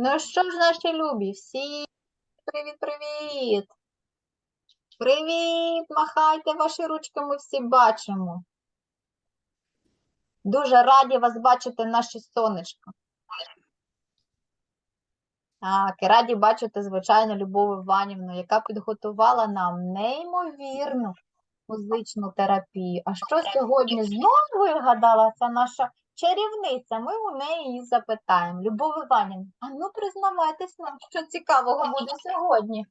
Ну що ж, наші любі, всі привіт-привіт! Привіт! Махайте ваші ручки, ми всі бачимо. Дуже раді вас бачити, наші сонечка. Так, і раді бачити, звичайно, Любов Іванівну, яка підготувала нам неймовірну музичну терапію. А що сьогодні знову вигадала ця наша чарівниця? Ми у неї її запитаємо. Любов Іванівна, а ну признавайтесь нам, що цікавого буде сьогодні.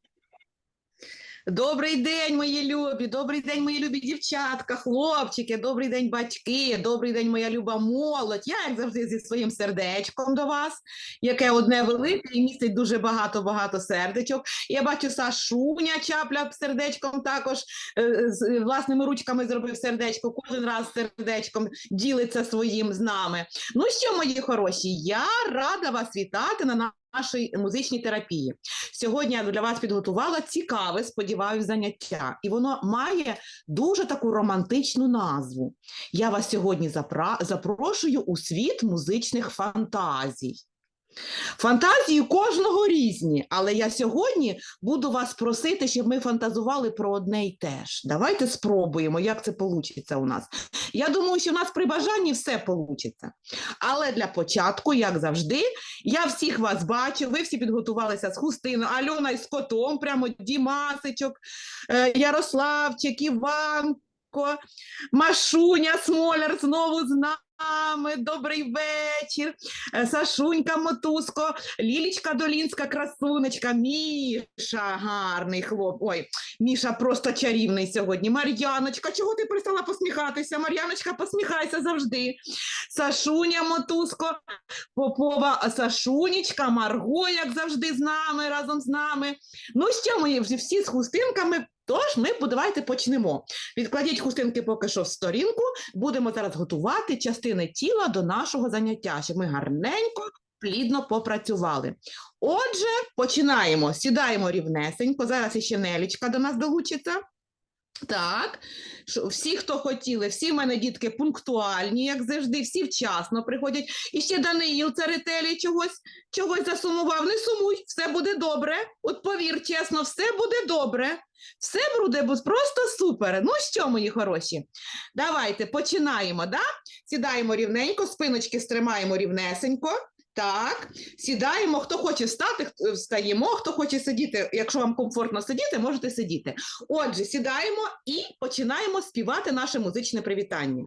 Добрий день, мої любі, добрий день, мої любі дівчатка, хлопчики, добрий день, батьки, добрий день, моя люба молодь. Я, як завжди, зі своїм сердечком до вас, яке одне велике і містить дуже багато-багато сердечок. Я бачу Сашуня чапля сердечком також е, з власними ручками зробив сердечко. Кожен раз сердечком ділиться своїм з нами. Ну що, мої хороші, я рада вас вітати на нашій музичній терапії. Сьогодні я для вас підготувала цікаве, сподіваюся, заняття, і воно має дуже таку романтичну назву. Я вас сьогодні запра- запрошую у світ музичних фантазій. Фантазії кожного різні, але я сьогодні буду вас просити, щоб ми фантазували про одне й те ж. Давайте спробуємо, як це вийде у нас. Я думаю, що в нас при бажанні все вийде. Але для початку, як завжди, я всіх вас бачу, ви всі підготувалися з хустиною, Альона із котом, прямо Дімасичок, е, Ярославчик, Іванко, Машуня Смоляр знову з нами. Добрий вечір. Е, Сашунька Мотузко, Лілічка Долінська, красунечка, Міша, гарний хлоп. Ой, Міша просто чарівний сьогодні. Мар'яночка, чого ти перестала посміхатися? Мар'яночка, посміхайся завжди. Сашуня Мотузко, Попова Сашунечка, Марго, як завжди, з нами, разом з нами. Ну що, мої вже всі з хустинками. Тож ми давайте почнемо. Відкладіть хустинки поки що в сторінку. Будемо зараз готувати частини тіла до нашого заняття, щоб ми гарненько, плідно попрацювали. Отже, починаємо. Сідаємо рівнесенько. Зараз іще Нелічка до нас долучиться. Так, всі, хто хотіли, всі в мене дітки пунктуальні, як завжди, всі вчасно приходять. І ще Даниїл Церетелі чогось, чогось засумував. Не сумуй, все буде добре. От повір, чесно, все буде добре. Все буде просто супер. Ну що, мої хороші, давайте починаємо. Да? Сідаємо рівненько, спиночки стримаємо рівнесенько. Так, сідаємо. Хто хоче встати, встаємо. Хто хоче сидіти, якщо вам комфортно сидіти, можете сидіти. Отже, сідаємо і починаємо співати наше музичне привітання.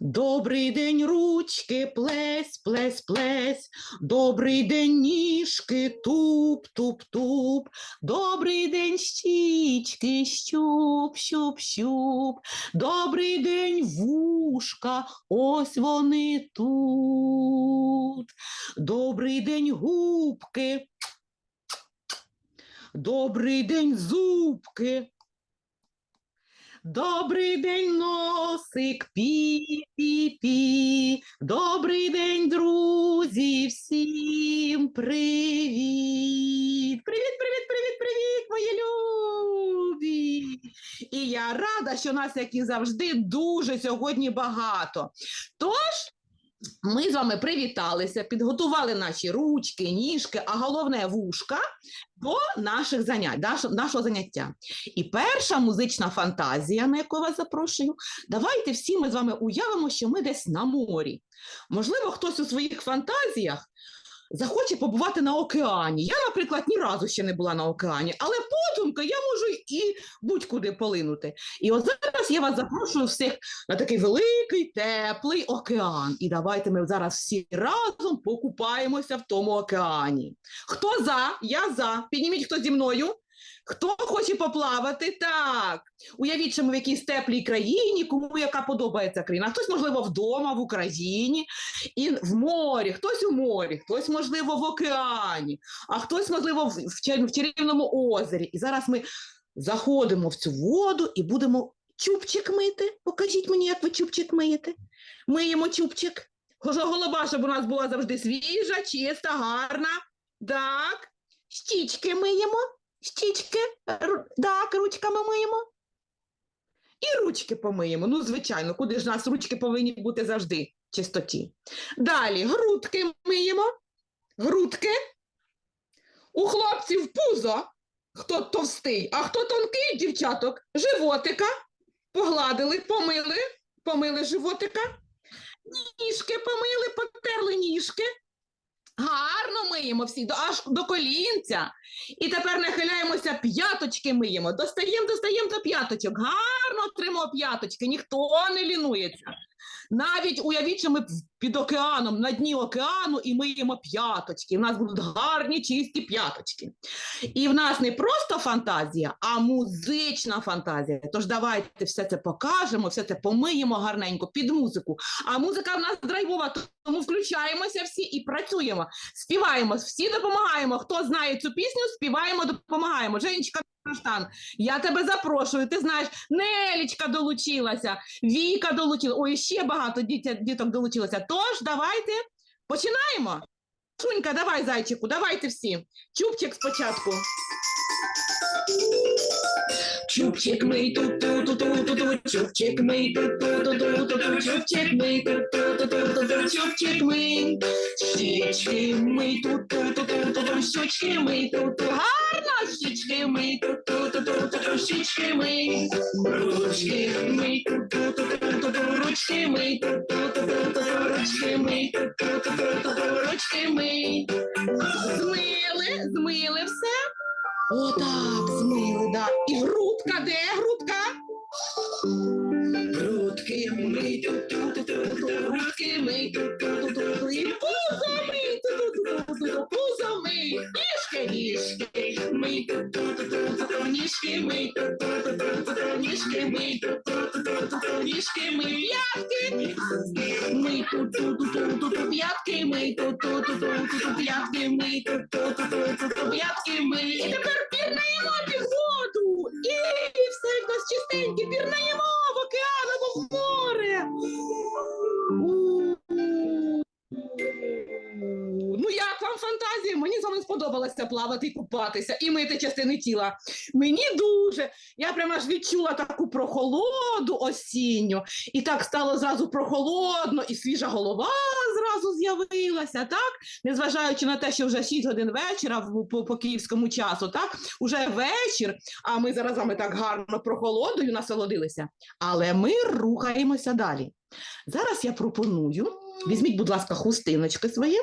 Добрий день, ручки, плесь, плесь, плесь. Добрий день, ніжки, туп, туп, туп. Добрий день, щічки, щуп, щуп, щуп. Добрий день, вушка, ось вони тут. Добрий день, губки. Добрий день, зубки. Добрий день, носик, пі-пі-пі. Добрий день, друзі, всім привіт. Привіт, привіт, привіт, привіт, мої любі. І я рада, що нас, як і завжди, дуже сьогодні багато. Тож, ми з вами привіталися, підготували наші ручки, ніжки, а головне вушка до наших занять, нашого заняття. І перша музична фантазія, на яку я вас запрошую, давайте всі ми з вами уявимо, що ми десь на морі. Можливо, хтось у своїх фантазіях захоче побувати на океані. Я, наприклад, ні разу ще не була на океані, але подумки я можу і будь-куди полинути. І от зараз я вас запрошую всіх на такий великий, теплий океан. І давайте ми зараз всі разом покупаємося в тому океані. Хто за? Я за. Підніміть хто зі мною. Хто хоче поплавати? Так. Уявіть, що ми в якійсь теплій країні, кому яка подобається країна. Хтось, можливо, вдома в Україні і в морі, хтось у морі, хтось, можливо, в океані, а хтось, можливо, в, в, чарівному озері. І зараз ми заходимо в цю воду і будемо чубчик мити. Покажіть мені, як ви чубчик миєте. Миємо чубчик. Го- Голова, щоб у нас була завжди свіжа, чиста, гарна. Так. Щічки миємо. Щічки, так, ручками миємо. І ручки помиємо. Ну, звичайно, куди ж у нас ручки повинні бути завжди в чистоті. Далі грудки миємо. грудки, у хлопців пузо, хто товстий, а хто тонкий, дівчаток, животика, погладили, помили, помили животика, ніжки помили, потерли ніжки. Гарно миємо всі, до, аж до колінця. І тепер нахиляємося, п'яточки миємо. Достаємо, достаємо до п'яточок. Гарно тримаємо п'яточки, ніхто не лінується. Навіть уявіть, що ми під океаном, на дні океану і миємо п'яточки. У нас будуть гарні чисті п'яточки. І в нас не просто фантазія, а музична фантазія. Тож давайте все це покажемо, все це помиємо гарненько під музику. А музика в нас драйвова, тому включаємося всі і працюємо. Співаємо, всі допомагаємо. Хто знає цю пісню, співаємо, допомагаємо. Женечка Каштан, я тебе запрошую. Ти знаєш, Нелічка долучилася, Віка долучилася. Ой, ще багато діток долучилося. Тож давайте починаємо. Шунька, давай, зайчику, давайте всі. Чубчик спочатку. Чубчик мий ту ту ту ту ту ту чубчик мий ту ту ту ту ту ту чубчик мий ту ту ту ту ту ту чубчик мий щічки мий ту ту ту ту ту ту щічки мий ту ту гарно щічки мий ту ту ту ту ту ту щічки мий ручки мий ту ту ту ту ту ту ручки мий ту ту ту ту ту ручки мий ту ту ту ту ту ту ручки мий змили змили все Отак, змили, да. І грудка, де грудка? Грудки ми грудки ми ту-ту-ту-ту, і пузо ми ту-ту-ту-ту, пузо ми, ніжки, ніжки, ми ту-ту-ту-ту, ніжки ми ту-ту-ту-ту, ніжки ми ту-ту-ту-ту, ніжки ми, п'ятки, ми ту-ту-ту-ту, п'ятки ми ту-ту-ту-ту, п'ятки ми Мені сподобалося плавати і купатися, і мити частини тіла. Мені дуже. Я прямо аж відчула таку прохолоду осінню, і так стало зразу прохолодно, і свіжа голова зразу з'явилася, так? Незважаючи на те, що вже 6 годин вечора по, по київському часу, так? Уже вечір, а ми зараз вами так гарно прохолодою насолодилися. Але ми рухаємося далі. Зараз я пропоную, візьміть, будь ласка, хустиночки свої.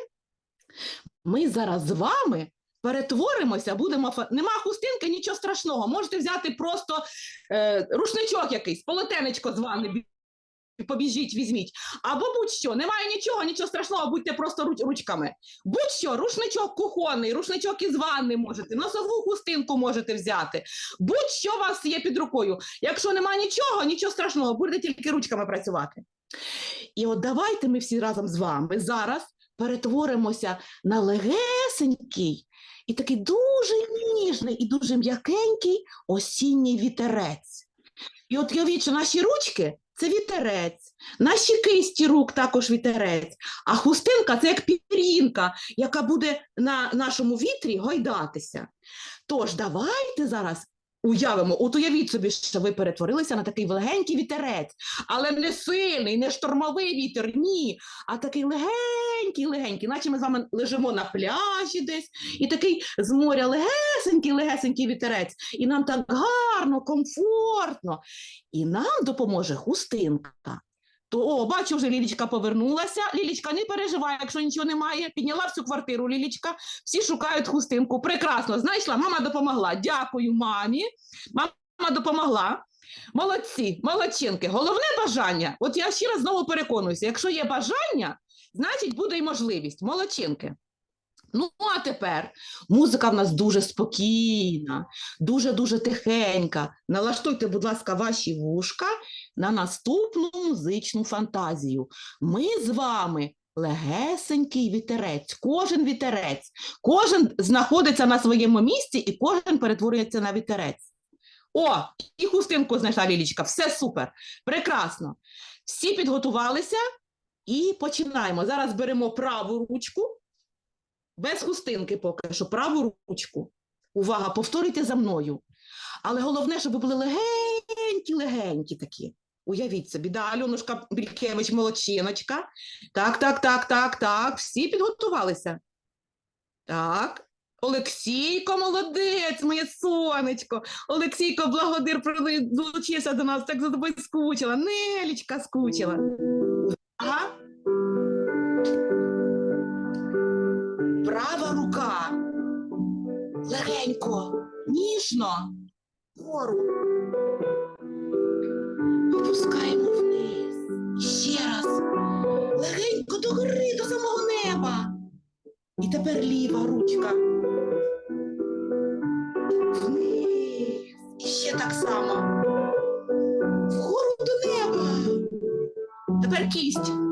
Ми зараз з вами перетворимося, будемо. Нема хустинки, нічого страшного. Можете взяти просто е, рушничок якийсь, полотенечко з вами. Побіжіть, візьміть. Або будь-що, немає нічого, нічого страшного, будьте просто руч- ручками. Будь-що, рушничок кухонний, рушничок із ванни можете, носову хустинку можете взяти. Будь-що у вас є під рукою. Якщо немає нічого, нічого страшного, будете тільки ручками працювати. І от давайте ми всі разом з вами зараз перетворимося на легесенький і такий дуже ніжний і дуже м'якенький осінній вітерець. І от уявіть, що наші ручки це вітерець, наші кисті рук також вітерець, а хустинка це як пір'їнка, яка буде на нашому вітрі гойдатися. Тож давайте зараз уявимо, от уявіть собі, що ви перетворилися на такий легенький вітерець, але не сильний, не штормовий вітер, ні, а такий легенький, легенький, наче ми з вами лежимо на пляжі десь, і такий з моря легесенький, легесенький вітерець, і нам так гарно, комфортно. І нам допоможе хустинка. То, о, бачу, вже Лілічка повернулася. Лілічка, не переживай, якщо нічого немає. Підняла всю квартиру Лілічка. Всі шукають хустинку. Прекрасно, знайшла. Мама допомогла. Дякую мамі. Мама допомогла. Молодці, молодчинки. Головне бажання. От я ще раз знову переконуюся: якщо є бажання, значить буде й можливість. Молодчинки. Ну, а тепер музика в нас дуже спокійна, дуже-дуже тихенька. Налаштуйте, будь ласка, ваші вушка на наступну музичну фантазію. Ми з вами легесенький вітерець, кожен вітерець, кожен знаходиться на своєму місці і кожен перетворюється на вітерець. О, і хустинку знайшла Лілічка. Все супер, прекрасно. Всі підготувалися і починаємо. Зараз беремо праву ручку, без хустинки поки що, праву ручку. Увага, повторюйте за мною. Але головне, щоб ви були легенькі, легенькі такі. Уявіть собі, да, Альонушка Бількевич, молодчиночка. Так, так, так, так, так. Всі підготувалися. Так. Олексійко, молодець, моє сонечко. Олексійко, благодир долучився до нас, так за тобою скучила. Нелічка скучила. Ага. Легенько, ніжно. Вгору. Опускаємо вниз. Ще раз. Легенько догори, до самого неба. І тепер ліва ручка. Вниз. І ще так само. Вгору до неба. Тепер кість.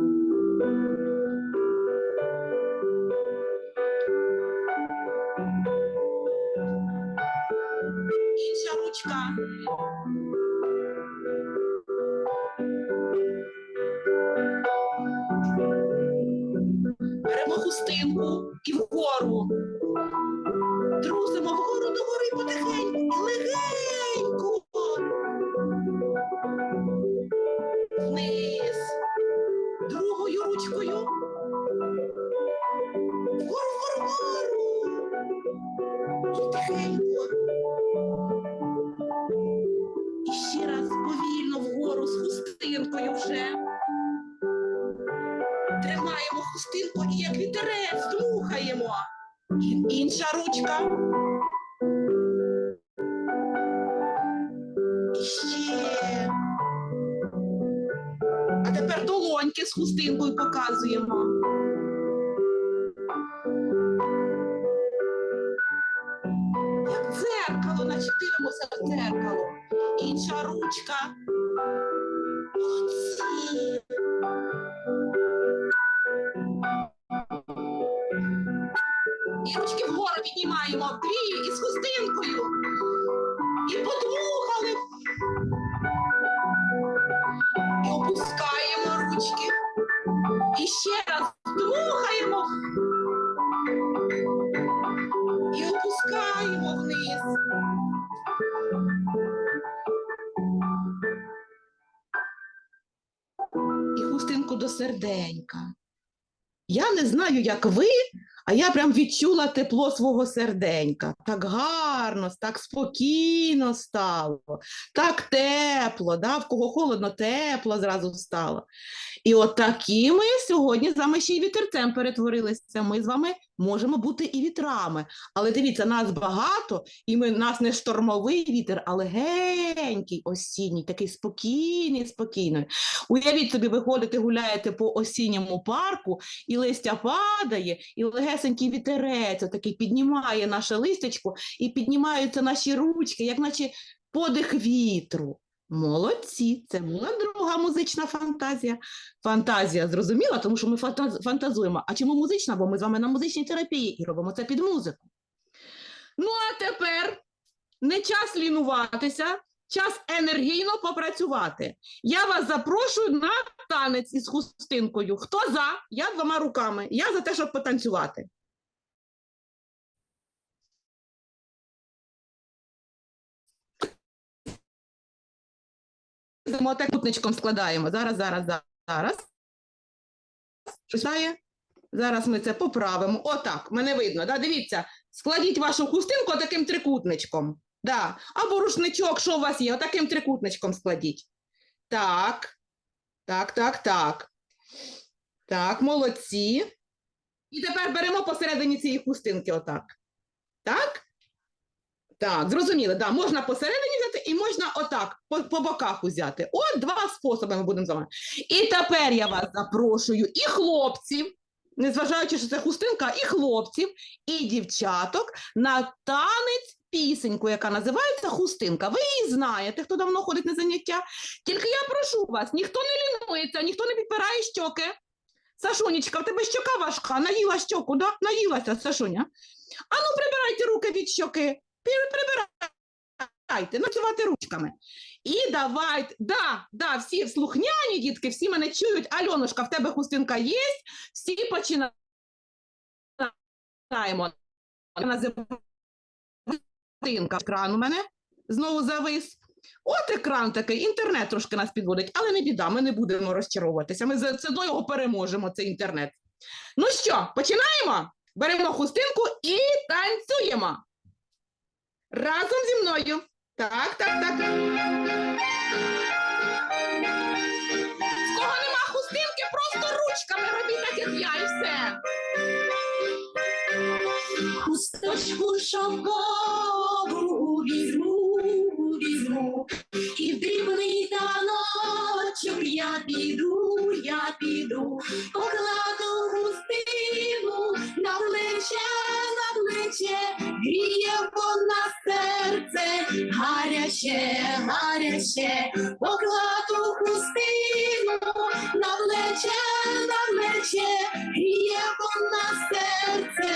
Вгору піднімаємо, із хустинкою. І подмухали. І опускаємо ручки. І ще раз дмухаємо. І опускаємо вниз. І хустинку до серденька. Я не знаю, як ви, а я прям відчула тепло свого серденька. Так гарно, так спокійно стало, так тепло, да? в кого холодно, тепло зразу стало. І от такі ми сьогодні з вами ще й вітерцем перетворилися. Ми з вами можемо бути і вітрами. Але дивіться, нас багато, і ми, нас не штормовий вітер, а легенький осінній, такий спокійний, спокійний. Уявіть собі, ви ходите, гуляєте по осінньому парку, і листя падає, і легесенький вітерець такий піднімає наше листячко, і піднімаються наші ручки, як наче подих вітру. Молодці, це була друга музична фантазія. Фантазія зрозуміла, тому що ми фантазуємо. А чому музична? Бо ми з вами на музичній терапії і робимо це під музику. Ну, а тепер не час лінуватися, час енергійно попрацювати. Я вас запрошую на танець із хустинкою. Хто за? Я двома руками. Я за те, щоб потанцювати. Йдемо трикутничком складаємо. Зараз, зараз, зараз. Щось? Зараз ми це поправимо. Отак, мене видно. Да? Дивіться, складіть вашу хустинку таким трикутничком. Да. Або рушничок, що у вас є, отаким трикутничком складіть. Так. Так, так, так. Так, молодці. І тепер беремо посередині цієї хустинки отак. Так? Так, зрозуміли, да, можна посередині взяти можна отак, по, по боках узяти. От два способи ми будемо з вами. І тепер я вас запрошую і хлопців, незважаючи, що це хустинка, і хлопців, і дівчаток на танець пісеньку, яка називається хустинка. Ви її знаєте, хто давно ходить на заняття. Тільки я прошу вас, ніхто не лінується, ніхто не підпирає щоки. Сашунечка, в тебе щока важка, наїла щоку, да? Наїлася, Сашуня. Ану, прибирайте руки від щоки. Пі- Прибирайте, називати ручками. І давайте, да, да, всі слухняні дітки, всі мене чують. Альонушка, в тебе хустинка є, всі починаємо. Хустинка. Екран у мене знову завис. От екран такий, інтернет трошки нас підводить, але не біда, ми не будемо розчаровуватися. Ми за це його переможемо, цей інтернет. Ну що, починаємо? Беремо хустинку і танцюємо. Разом зі мною. Так, так, так. В кого нема хустинки, просто ручками робіть так, як я, і все. Хусточку шовкову візьму, візьму, і в дрібний таночок я піду, я піду, покладу гаряче, гаряче, покладу хустину на плече, на плече, гріє вона серце,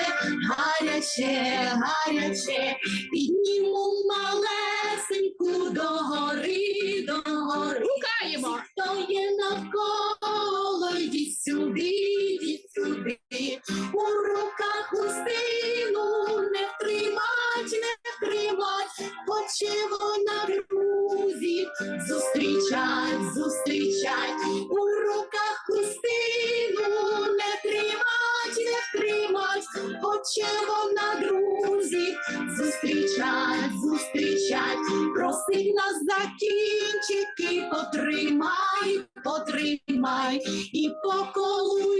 гаряче, гаряче, підніму малесеньку до гори, до гори. Хто є навколо, йдіть сюди, йдіть сюди. У руках хустину не втримать, не втримать, хоче вона друзів зустрічать, зустрічать. У руках хустину не тримать, не втримать, хоче вона друзів зустрічать, зустрічать, просить нас за кінчики, потримай, потримай, і по колу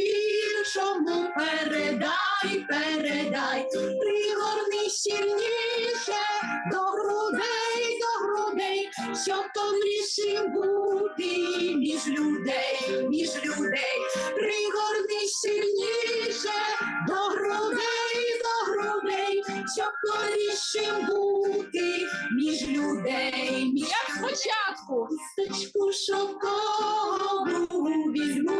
іншому передай, передай, пригорни щільніше до грудей, до грудей, щоб тонішим бути між людей, між людей, пригорни сильніше до грудей, грудей, щоб тонішим бути між людей, між Як спочатку. Хусточку шовкову візьму,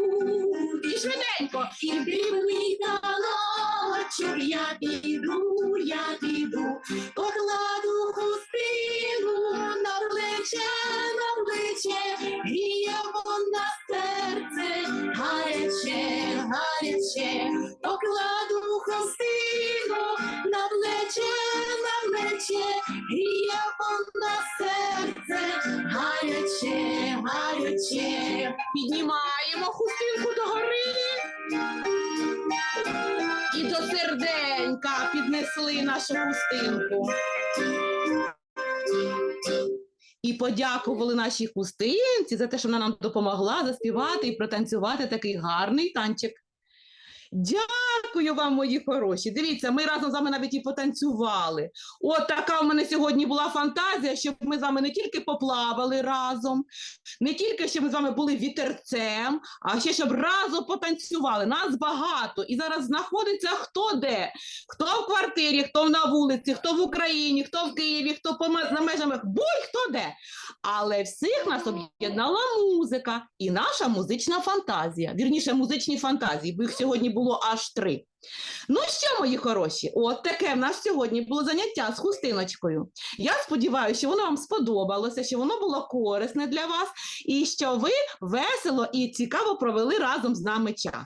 І швиденько. і в дрібний таночок я піду, я піду, покладу хустину на плече, на плече, гріє вона серце, гаряче, гаряче, хустинку. І подякували нашій хустинці за те, що вона нам допомогла заспівати і протанцювати такий гарний танчик. Дякую вам, мої хороші. Дивіться, ми разом з вами навіть і потанцювали. От така в мене сьогодні була фантазія, щоб ми з вами не тільки поплавали разом, не тільки щоб ми з вами були вітерцем, а ще щоб разом потанцювали. Нас багато. І зараз знаходиться хто де, хто в квартирі, хто на вулиці, хто в Україні, хто в Києві, хто по ме- за межами, будь-хто де. Але всіх нас об'єднала музика і наша музична фантазія. Вірніше, музичні фантазії, бо їх сьогодні було аж три. Ну що, мої хороші, от таке в нас сьогодні було заняття з хустиночкою. Я сподіваюся, що воно вам сподобалося, що воно було корисне для вас, і що ви весело і цікаво провели разом з нами час.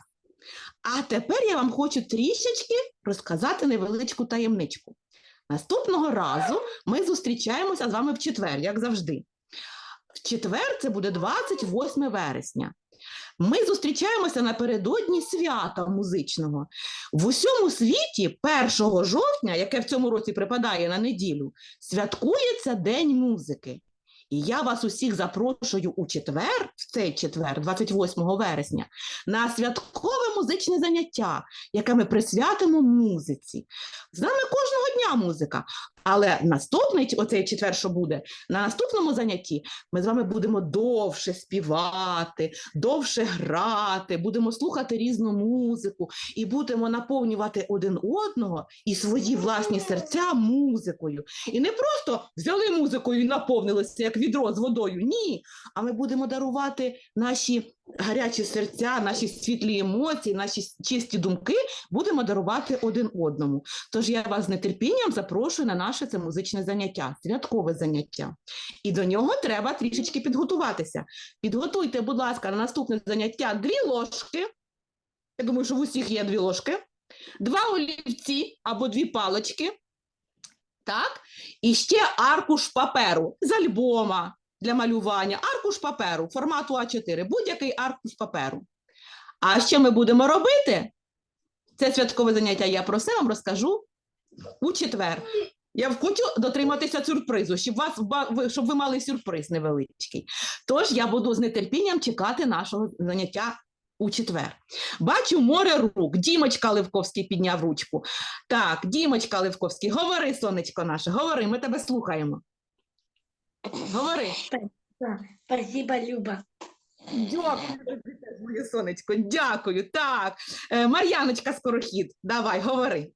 А тепер я вам хочу трішечки розказати невеличку таємничку. Наступного разу ми зустрічаємося з вами в четвер, як завжди. В четвер це буде 28 вересня. Ми зустрічаємося напередодні свята музичного. В усьому світі 1 жовтня, яке в цьому році припадає на неділю, святкується День музики. І я вас усіх запрошую у четвер, в цей четвер, 28 вересня, на святкове музичне заняття, яке ми присвятимо музиці. З нами кожного дня музика. Але наступний оцей четвер, що буде, на наступному занятті ми з вами будемо довше співати, довше грати, будемо слухати різну музику і будемо наповнювати один одного і свої власні серця музикою. І не просто взяли музикою і наповнилися як відро з водою. Ні. А ми будемо дарувати наші гарячі серця, наші світлі емоції, наші чисті думки будемо дарувати один одному. Тож я вас з нетерпінням запрошую на наше це музичне заняття, святкове заняття. І до нього треба трішечки підготуватися. Підготуйте, будь ласка, на наступне заняття дві ложки. Я думаю, що в усіх є дві ложки, два олівці або дві палочки. Так, і ще аркуш паперу з альбома для малювання, аркуш паперу формату А4, будь-який аркуш паперу. А що ми будемо робити? Це святкове заняття я про це вам розкажу у четвер. Я хочу дотриматися сюрпризу, щоб, вас, щоб ви мали сюрприз невеличкий. Тож я буду з нетерпінням чекати нашого заняття у четвер. Бачу море рук. Дімочка Левковський підняв ручку. Так, Дімочка Левковський, говори, сонечко наше, говори, ми тебе слухаємо. Говори. Спасибо, Люба. Дякую, моє сонечко. Дякую. Так, Е, Мар'яночка Скорохід, давай, говори.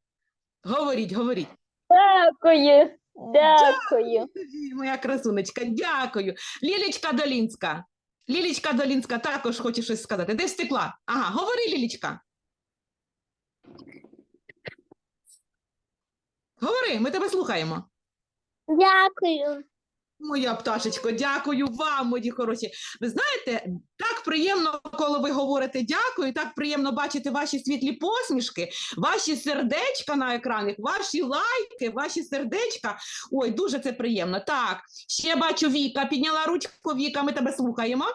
Говоріть, говоріть. Дякую, дякую. Дякую, Моя красунечка, дякую. Лілічка Долінська. Лілічка Долінська також хоче щось сказати. Де стекла? Ага, говори, Лілічка. Говори, ми тебе слухаємо. Дякую. Моя пташечко, дякую вам, мої хороші. Ви знаєте, так приємно, коли ви говорите дякую, так приємно бачити ваші світлі посмішки, ваші сердечка на екранах, ваші лайки, ваші сердечка. Ой, дуже це приємно. Так, ще бачу Віка, підняла ручку. Віка, ми тебе слухаємо.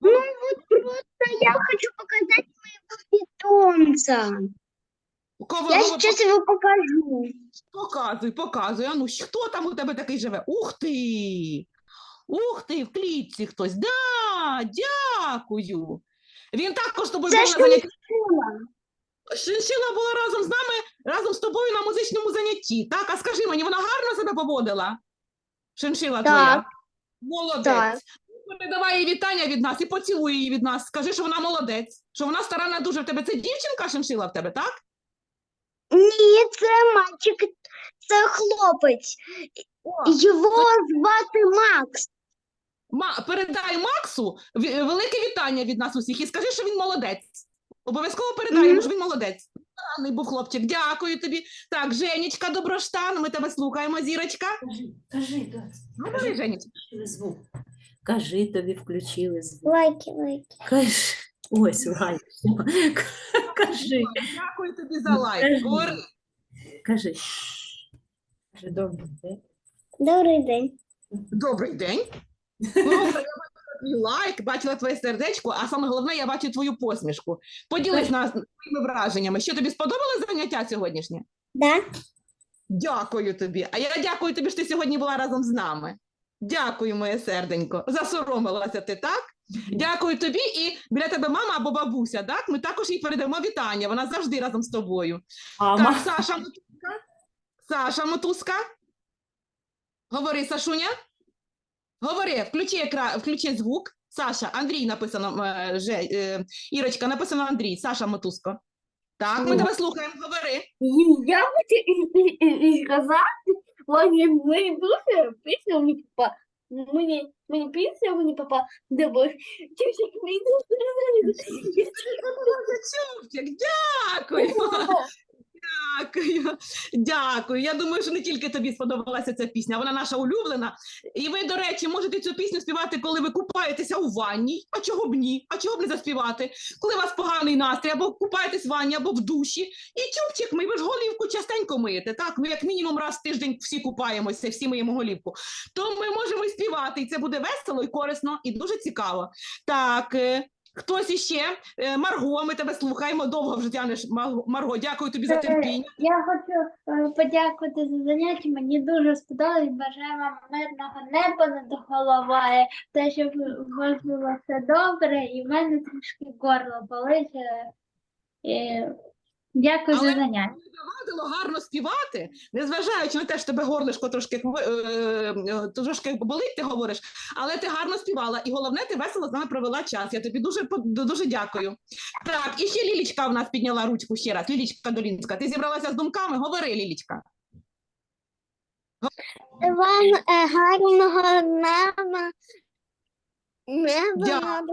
Ну вот просто я хочу показать моего питомца. Кого, Я кого- сейчас его покажу. Показуй, показуй. А ну, хто там у тебе такий живе? Ух ти! Ух ти, в клітці хтось. Да, дякую. Він також з тобою Це був на занятті. Шиншила була разом з нами, разом з тобою на музичному занятті. Так, а скажи мені, вона гарно себе поводила? Шиншила твоя? Так. Молодець. Так. Передавай їй вітання від нас і поцілуй її від нас. Скажи, що вона молодець, що вона старана дуже в тебе. Це дівчинка шиншила в тебе, так? Ні, це мальчик, це хлопець. Його звати Макс. Ма, передай Максу ві- велике вітання від нас усіх і скажи, що він молодець. Обов'язково передай йому, Мгм. що він молодець. Гарний був хлопчик. Дякую тобі. Так, Женечка Доброштан, ми тебе слухаємо, зірочка. Кажи, кажи, доць, Говори, Женечка. включили звук. Кажи, тобі включили звук. Лайки, лайки. Кажи. Ось лайк. Кажи, Дякую тобі за лайк. Кажи. Говори. кажи. Кажи, добре. день. Добрий день. Добрий день. Я бачила твій лайк, бачила твоє сердечко, а саме головне, я бачу твою посмішку. Поділись нас своїми враженнями. Що тобі сподобалось заняття сьогоднішнє? Да? Дякую тобі. А я дякую тобі, що ти сьогодні була разом з нами. Дякую, моє серденько. Засоромилася ти, так? Дякую тобі. І біля тебе мама або бабуся, так? Ми також їй передамо вітання. Вона завжди разом з тобою. Мама. Так, Саша Мотузка. Саша Мотузка. Говори, Сашуня. Говори, включи, екра... включи звук. Саша, Андрій написано, е, же, е, Ірочка, написано Андрій, Саша Мотузко. Так, ми тебе слухаємо, говори. Я хочу сказати, мені дуже пісня мені. Мені, мені пісня мені попа, де бо чувчик мені Чубчик, дякую. Дякую, дякую. Я думаю, що не тільки тобі сподобалася ця пісня, вона наша улюблена. І ви, до речі, можете цю пісню співати, коли ви купаєтеся у ванні. А чого б ні? А чого б не заспівати? Коли у вас поганий настрій, або купаєтесь в ванні, або в душі. І чубчик, ми ви ж голівку частенько миєте. Так, ми як мінімум раз в тиждень всі купаємося, всі миємо голівку. То ми можемо співати, і це буде весело, і корисно, і дуже цікаво. Так. Хтось іще? Е, Марго, ми тебе слухаємо. Довго вже тянеш. Марго, дякую тобі за Е, терпіння. Я хочу е, подякувати за заняття. Мені дуже сподобалось. Бажаю вам мирного неба над головою. Те, щоб у вас було все добре, і в мене трішки горло болить. і Дякую Але за заняття. Завадило гарно співати, незважаючи на те, що тебе горлишко трошки е, е, трошки болить, ти говориш, але ти гарно співала, і головне, ти весело з нами провела час. Я тобі дуже дуже дякую. Так, і ще Лілічка в нас підняла ручку ще раз. Лілічка Долінська. Ти зібралася з думками? Говори, Лілічка. Вам е, гарного неба, неба над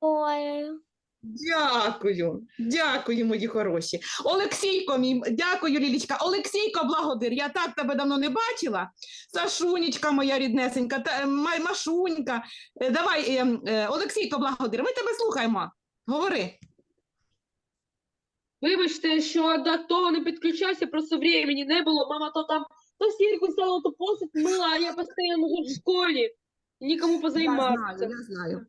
головою. Дякую, дякую, мої хороші. Олексійко, мій, дякую, Лілічка. Олексійко, благодир. Я так тебе давно не бачила. Сашунечка, моя ріднесенька, та, е, Ма- Машунька. Е, Давай, е, е, Олексійко, благодир. Ми тебе слухаємо. Говори. Вибачте, що до того не підключався, просто времени не було. Мама то там то стірку стала, то посуд мила, а я постійно тут в школі. Нікому Я знаю, позайматися. я знаю.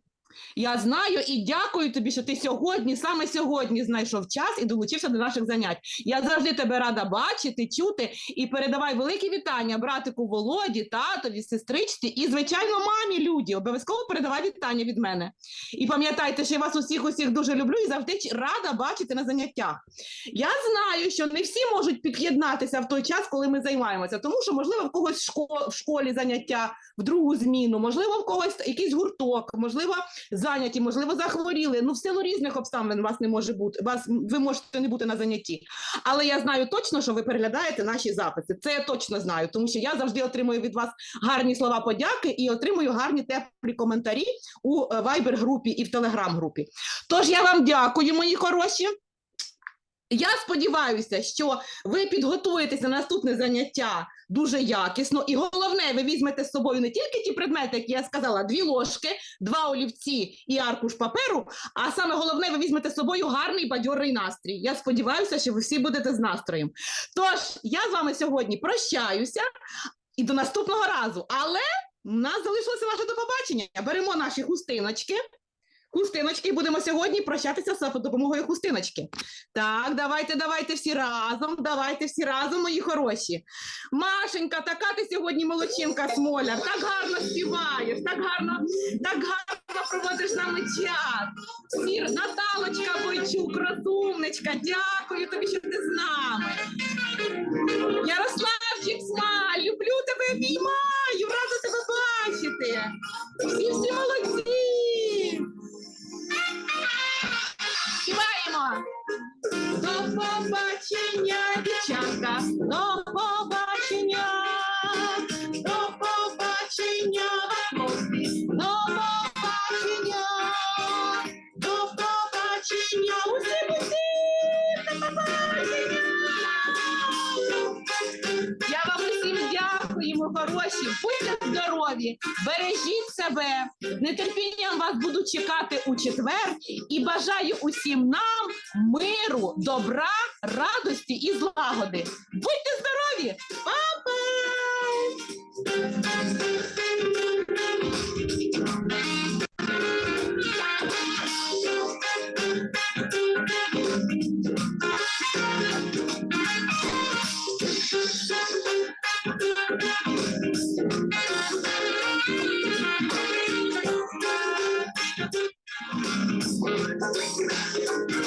Я знаю і дякую тобі, що ти сьогодні, саме сьогодні, знайшов час і долучився до наших занять. Я завжди тебе рада бачити, чути і передавай великі вітання братику Володі, татові, сестричці і, звичайно, мамі Люді. Обов'язково передавай вітання від мене. І пам'ятайте, що я вас усіх усіх дуже люблю і завжди рада бачити на заняттях. Я знаю, що не всі можуть під'єднатися в той час, коли ми займаємося, тому що можливо в когось в школі заняття в другу зміну, можливо, в когось якийсь гурток, можливо, зайняті, можливо, захворіли. Ну, в силу різних обставин вас не може бути. Вас ви можете не бути на занятті. Але я знаю точно, що ви переглядаєте наші записи. Це я точно знаю, тому що я завжди отримую від вас гарні слова подяки і отримую гарні теплі коментарі у Viber групі і в Telegram групі. Тож я вам дякую, мої хороші. Я сподіваюся, що ви підготуєтеся на наступне заняття дуже якісно, і головне, ви візьмете з собою не тільки ті предмети, які я сказала, дві ложки, два олівці і аркуш паперу. А саме головне, ви візьмете з собою гарний бадьорий настрій. Я сподіваюся, що ви всі будете з настроєм. Тож я з вами сьогодні прощаюся і до наступного разу. Але в нас залишилося наше до побачення. Беремо наші хустиночки. Хустиночки, будемо сьогодні прощатися за допомогою хустиночки. Так, давайте, давайте всі разом, давайте всі разом, мої хороші. Машенька, така ти сьогодні молодчинка смоляр, так гарно співаєш, так гарно, так гарно проводиш нами час. Всі, Наталочка Бойчук, розумничка, дякую тобі, що ти з нами. Ярославчик Смаль, люблю тебе, обіймаю, рада тебе бачити. Всі всі молодці. Співаємо. До побачення, дівчатка, до побачення, до побачення, хлопці, до побачення, до побачення, усім усім, до побачення. Я вам усім дякую, хороші. Будьте здорові, бережіть себе. Нетерпінням вас буду чекати у четвер і бажаю усім нам миру, добра, радості і злагоди. Будьте здорові! Па-па! Thank すいません。